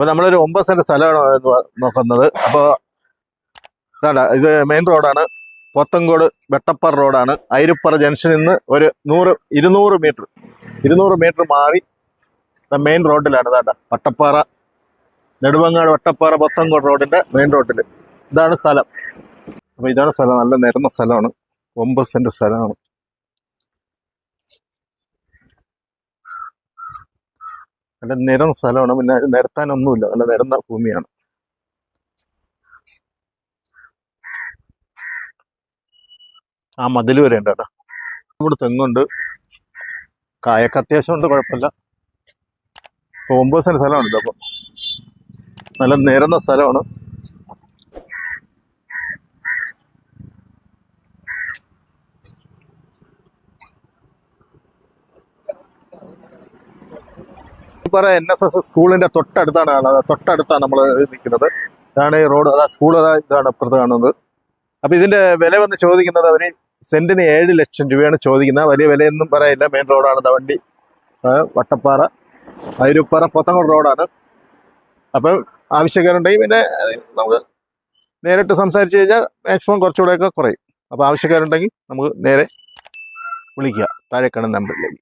അപ്പൊ നമ്മളൊരു ഒമ്പത് സെന്റ് സ്ഥലമാണ് നോക്കുന്നത്. അപ്പോൾ ഇതാണ് ഇത് മെയിൻ റോഡാണ് പോത്തങ്കോട് വെട്ടപ്പർ റോഡാണ് അയിരുപ്പറ ജംഗ്ഷനിൽ നിന്ന് ഒരു നൂറ് ഇരുന്നൂറ് മീറ്റർ ഇരുന്നൂറ് മീറ്റർ മാറി മെയിൻ റോഡിലാണ് ഇതാണ്ട വട്ടപ്പാറ നെടുമങ്ങാട് വട്ടപ്പാറ പോത്തങ്കോട് റോഡിന്റെ മെയിൻ റോഡിൽ ഇതാണ് സ്ഥലം. അപ്പൊ ഇതാണ് സ്ഥലം. നല്ല നിരന്ന സ്ഥലമാണ്. ഒമ്പത് സെന്റ് സ്ഥലമാണ്. നല്ല നിരന്ന സ്ഥലമാണ്. പിന്നെ നിരത്താനൊന്നുമില്ല. നല്ല നിരന്ന ഭൂമിയാണ്. ആ മതിൽ വരെ ഉണ്ട് കേട്ടോ. ഇവിടെ തെങ്ങുണ്ട്. കായൊക്കെ അത്യാവശ്യം ഉണ്ട് കുഴപ്പമില്ല. ഇപ്പൊ ഒമ്പത് സെന്റ് സ്ഥലമാണ് ഇതപ്പം നല്ല നിരന്ന സ്ഥലമാണ്. പറ എൻ എസ് എസ് സ്കൂളിന്റെ തൊട്ടടുത്താണ് കാണുന്നത് തൊട്ടടുത്താണ് നമ്മൾ നിൽക്കുന്നത്. ഇതാണ് ഈ റോഡ്. അതാ സ്കൂൾ അതാ ഇതാണ് അപ്പുറത്ത് കാണുന്നത്. അപ്പൊ ഇതിന്റെ വില വന്ന് ചോദിക്കുന്നത് അവർ സെന്റിന് ഏഴ് ലക്ഷം രൂപയാണ് ചോദിക്കുന്നത്. വലിയ വിലയൊന്നും പറയില്ല. മെയിൻ റോഡാണ് വണ്ടി. വട്ടപ്പാറ. അതിരുപ്പാറ പോത്തങ്കോട് റോഡാണ് അപ്പം ആവശ്യക്കാരുണ്ടെങ്കിൽ പിന്നെ നമുക്ക് നേരിട്ട് സംസാരിച്ച് കഴിഞ്ഞാൽ മാക്സിമം കുറച്ചുകൂടെയൊക്കെ കുറയും. അപ്പോൾ ആവശ്യക്കാരുണ്ടെങ്കിൽ നമുക്ക് നേരെ വിളിക്കുക. താഴെ കാണുന്ന നമ്പറിലേക്ക്